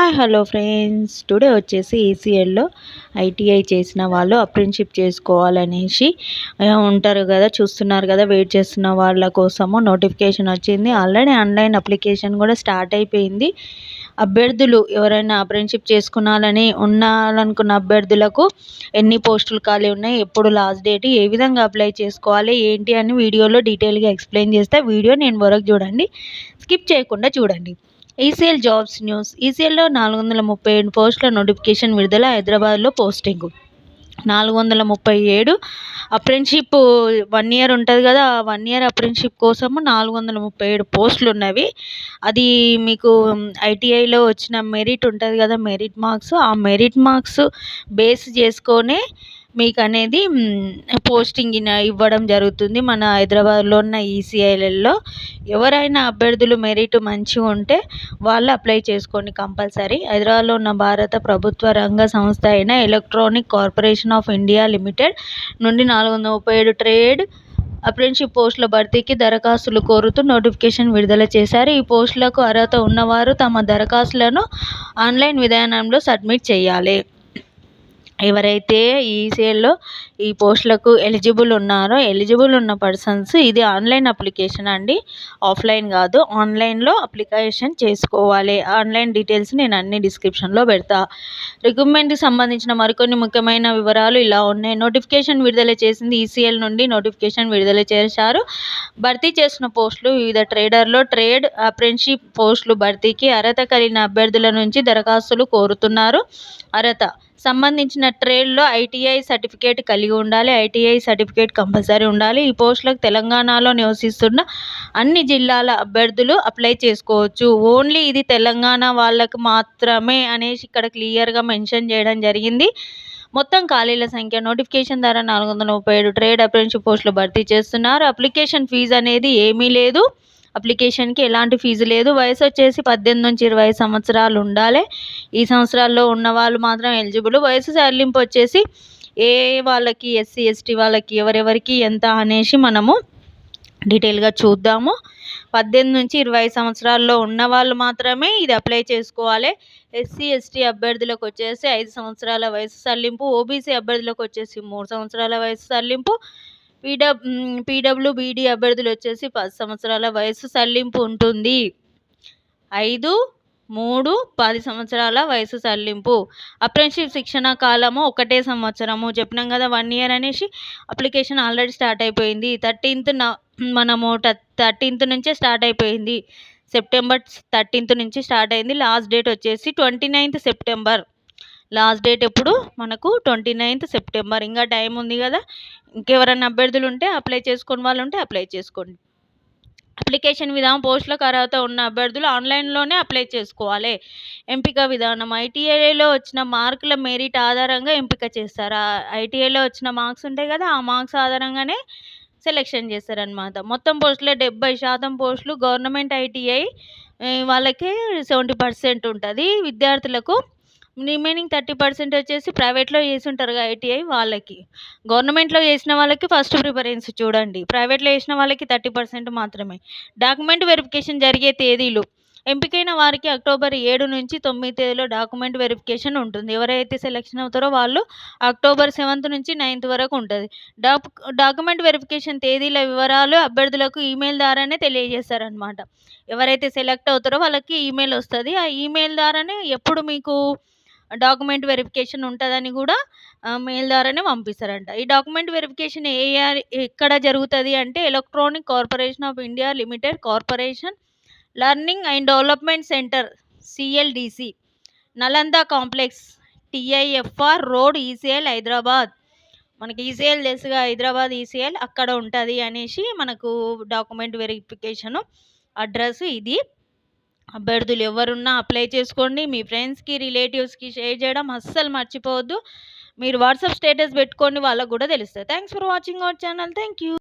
Hi hello friends. Today వచ్చేసి ఈసీఎల్లో ITI చేసిన వాళ్ళు అప్రెంటిషిప్ చేసుకోవాలనేసి ఉంటారు కదా చూస్తున్నారు కదా వెయిట్ చేస్తున్న వాళ్ళ కోసము నోటిఫికేషన్ వచ్చింది. ఆల్రెడీ ఆన్లైన్ అప్లికేషన్ కూడా స్టార్ట్ అయిపోయింది. అభ్యర్థులు ఎవరైనా అప్రెంటిషిప్ చేసుకున్నాలని ఉండాలనుకున్న అభ్యర్థులకు ఎన్ని పోస్టులు ఖాళీ ఉన్నాయి ఎప్పుడు లాస్ట్ డేట్ ఏ విధంగా అప్లై చేసుకోవాలి ఏంటి అని వీడియోలో డీటెయిల్గా ఎక్స్ప్లెయిన్ చేస్తే వీడియో నేను వరకు చూడండి. స్కిప్ చేయకుండా చూడండి. ECL jobs news. ఈసీఎల్లో నాలుగు వందల ముప్పై ఏడు పోస్టుల నోటిఫికేషన్ విడుదల హైదరాబాద్లో పోస్టింగ్. నాలుగు వందల ముప్పై ఏడు అప్రెంటిషిప్ వన్ ఇయర్ ఉంటుంది కదా వన్ ఇయర్ అప్రెంటిషిప్ కోసము నాలుగు వందల ముప్పై ఏడు పోస్టులు ఉన్నవి అది మీకు ఐటీఐలో వచ్చిన మెరిట్ ఉంటుంది కదా మెరిట్ మార్క్స్. ఆ మెరిట్ మార్క్స్ బేస్ చేసుకొనే మీకు అనేది పోస్టింగ్ ఇవ్వడం జరుగుతుంది. మన హైదరాబాద్లో ఉన్న ఈసీఐలలో ఎవరైనా అభ్యర్థులు మెరిట్ మంచిగా ఉంటే వాళ్ళు అప్లై చేసుకోండి కంపల్సరీ. హైదరాబాద్లో ఉన్న భారత ప్రభుత్వ రంగ సంస్థ అయిన electronic corporation of India limited నుండి నాలుగు వందల ముప్పై ఏడు ట్రేడ్ అప్రెంటిషిప్ పోస్టుల భర్తీకి దరఖాస్తులు కోరుతూ నోటిఫికేషన్ విడుదల చేశారు. ఈ పోస్టులకు అర్హత ఉన్నవారు తమ దరఖాస్తులను ఆన్లైన్ విధానంలో సబ్మిట్ చేయాలి. ఎవరైతే ఈ సేల్లో ఈ పోస్టులకు ఎలిజిబుల్ ఉన్నారో ఎలిజిబుల్ ఉన్న పర్సన్స్ ఇది ఆన్లైన్ అప్లికేషన్ అండి. ఆఫ్లైన్ కాదు ఆన్లైన్లో అప్లికేషన్ చేసుకోవాలి. ఆన్లైన్ డీటెయిల్స్ నేను అన్ని డిస్క్రిప్షన్లో పెడతా. రిక్రూట్మెంట్కి సంబంధించిన మరికొన్ని ముఖ్యమైన వివరాలు ఇలా ఉన్నాయి. నోటిఫికేషన్ విడుదల చేసింది ఈసీఎల్ నుండి నోటిఫికేషన్ విడుదల చేశారు. భర్తీ చేసిన పోస్టులు వివిధ ట్రేడర్లో ట్రేడ్ అప్రెంటిషిప్ పోస్టులు భర్తీకి అర్హత కలిగిన అభ్యర్థుల నుంచి దరఖాస్తులు కోరుతున్నారు. అర్హత సంబంధించిన ట్రేడ్లో ఐటీఐ సర్టిఫికేట్ కలిగి ఉండాలి ఐటీఐ సర్టిఫికేట్ కంపల్సరీ ఉండాలి. ఈ పోస్టులకు తెలంగాణలో నివసిస్తున్న అన్ని జిల్లాల అభ్యర్థులు అప్లై చేసుకోవచ్చు. ఓన్లీ ఇది తెలంగాణ వాళ్ళకు మాత్రమే అనేసి ఇక్కడ క్లియర్గా మెన్షన్ చేయడం జరిగింది. మొత్తం ఖాళీల సంఖ్య నోటిఫికేషన్ ద్వారా నాలుగు వందల ముప్పై ఏడు ట్రేడ్ అప్రెంటిషిప్ పోస్టులు భర్తీ చేస్తున్నారు. అప్లికేషన్ ఫీజు అనేది ఏమీ లేదు. అప్లికేషన్కి ఎలాంటి ఫీజు లేదు. వయసు వచ్చేసి పద్దెనిమిది నుంచి ఇరవై సంవత్సరాలు ఉండాలి. ఈ సంవత్సరాల్లో ఉన్న వాళ్ళు మాత్రం ఎలిజిబుల్. వయసు చెల్లింపు వచ్చేసి ఏ వాళ్ళకి ఎస్సీ ఎస్టీ వాళ్ళకి ఎవరెవరికి ఎంత అనేసి మనము డీటెయిల్గా చూద్దాము. పద్దెనిమిది నుంచి ఇరవై సంవత్సరాల్లో ఉన్న వాళ్ళు మాత్రమే ఇది అప్లై చేసుకోవాలి. ఎస్సీ ఎస్టీ అభ్యర్థులకు వచ్చేసి ఐదు సంవత్సరాల వయసు సడలింపు ఓబీసీ అభ్యర్థులకు వచ్చేసి మూడు సంవత్సరాల వయసు సడలింపు పీడబ్ పీడబ్ల్యూబీడీ అభ్యర్థులు వచ్చేసి పది సంవత్సరాల వయసు సల్లింపు ఉంటుంది. ఐదు మూడు పది సంవత్సరాల వయసు సడలింపు అప్రెంటిషిప్ శిక్షణ కాలము ఒకటే సంవత్సరము. చెప్పినాం కదా వన్ ఇయర్ అనేసి అప్లికేషన్ ఆల్రెడీ స్టార్ట్ అయిపోయింది. థర్టీన్త్ మనము థర్టీన్త్ నుంచే స్టార్ట్ అయిపోయింది. సెప్టెంబర్ థర్టీన్త్ నుంచి స్టార్ట్ అయింది. లాస్ట్ డేట్ వచ్చేసి twenty ninth September. Last date ఎప్పుడు? మనకు ట్వంటీ నైన్త్ సెప్టెంబర్. ఇంకా టైం ఉంది కదా. ఇంకెవరైనా అభ్యర్థులు ఉంటే అప్లై చేసుకుని వాళ్ళు ఉంటే అప్లై చేసుకోండి. అప్లికేషన్ విధానం పోస్టులకు అర్హత ఉన్న అభ్యర్థులు ఆన్లైన్లోనే అప్లై చేసుకోవాలి. ఎంపిక విధానం. ఐటీఐలో వచ్చిన మార్కుల మెరిట్ ఆధారంగా ఎంపిక చేస్తారు. ఐటీఐలో వచ్చిన మార్క్స్ ఉంటాయి కదా ఆ మార్క్స్ ఆధారంగానే సెలెక్షన్ చేస్తారనమాట మొత్తం పోస్టులో డెబ్బై శాతం పోస్టులు గవర్నమెంట్ ఐటీఐ వాళ్ళకి సెవెంటీ పర్సెంట్ ఉంటుంది. విద్యార్థులకు రిమైనింగ్ థర్టీ పర్సెంట్ వచ్చేసి ప్రైవేట్లో చేసి ఉంటారు ఐటీఐ వాళ్ళకి. గవర్నమెంట్లో చేసిన వాళ్ళకి ఫస్ట్ ప్రిఫరెన్స్ చూడండి. ప్రైవేట్లో చేసిన వాళ్ళకి థర్టీ పర్సెంట్ మాత్రమే. డాక్యుమెంట్ వెరిఫికేషన్ జరిగే తేదీలు. ఎంపికైన వారికి అక్టోబర్ ఏడు నుంచి తొమ్మిది తేదీలో డాక్యుమెంట్ వెరిఫికేషన్ ఉంటుంది. ఎవరైతే సెలెక్షన్ అవుతారో వాళ్ళు అక్టోబర్ సెవెంత్ నుంచి నైన్త్ వరకు ఉంటుంది. డాక్ డాక్యుమెంట్ వెరిఫికేషన్ తేదీల వివరాలు అభ్యర్థులకు ఈమెయిల్ ద్వారానే తెలియజేస్తారనమాట ఎవరైతే సెలెక్ట్ అవుతారో వాళ్ళకి ఈమెయిల్ వస్తుంది. ఆ ఈమెయిల్ ద్వారానే ఎప్పుడు మీకు డాక్యుమెంట్ వెరిఫికేషన్ ఉంటుందని కూడా మెయిల్ ద్వారానే పంపిస్తారంట. ఈ డాక్యుమెంట్ వెరిఫికేషన్ ఏ ఎక్కడ జరుగుతుంది అంటే electronic corporation of India limited corporation learning and development centre CLDC Nalanda complex TIFR road ECIL Hyderabad. మనకి ఈసీఎల్ తెలుసుగా హైదరాబాద్ ఈసీఎల్ అక్కడ ఉంటుంది అనేసి మనకు డాక్యుమెంట్ వెరిఫికేషను అడ్రస్ ఇది. అభ్యర్థులు ఎవరున్నా అప్లై చేసుకోండి. మీ ఫ్రెండ్స్కి రిలేటివ్స్కి షేర్ చేయడం అస్సలు మర్చిపోవద్దు. మీరు వాట్సాప్ స్టేటస్ పెట్టుకోండి వాళ్ళకు కూడా తెలుస్తుంది. Thanks for watching our channel thank you